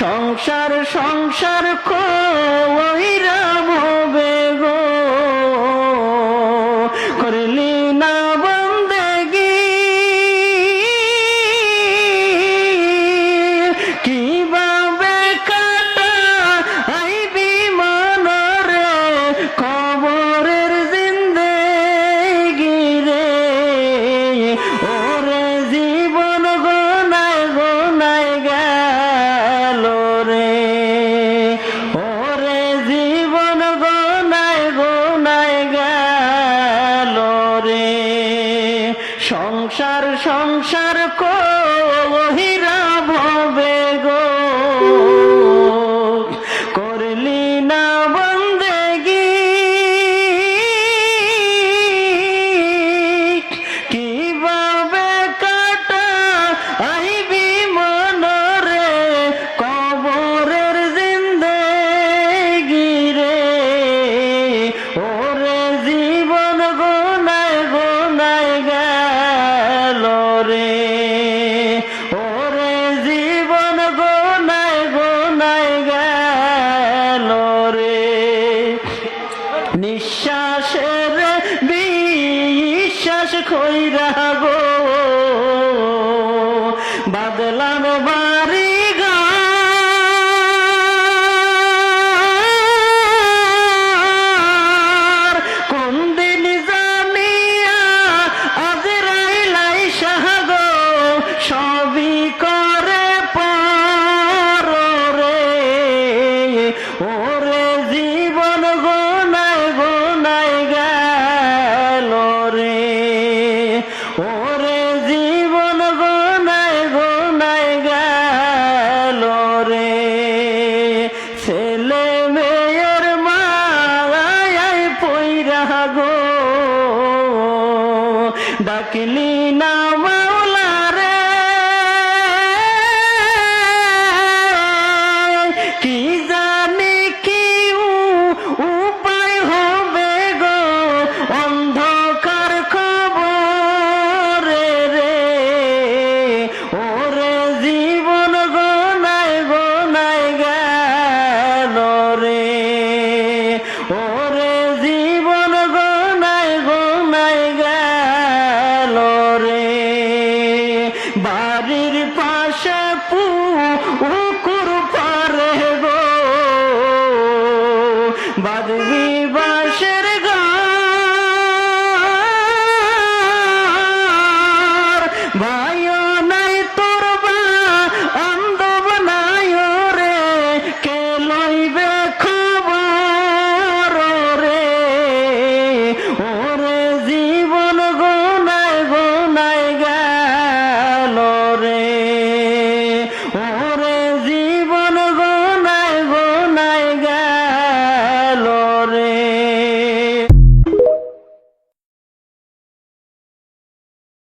সংসার সংসার কইরা হবে। সংসার সংসার কহি করে। ওরে জীবন গোনায় গোনায় গেল রে। নিঃশ্বাসের বিশ্বাস খৈরা গো। ডাকলি না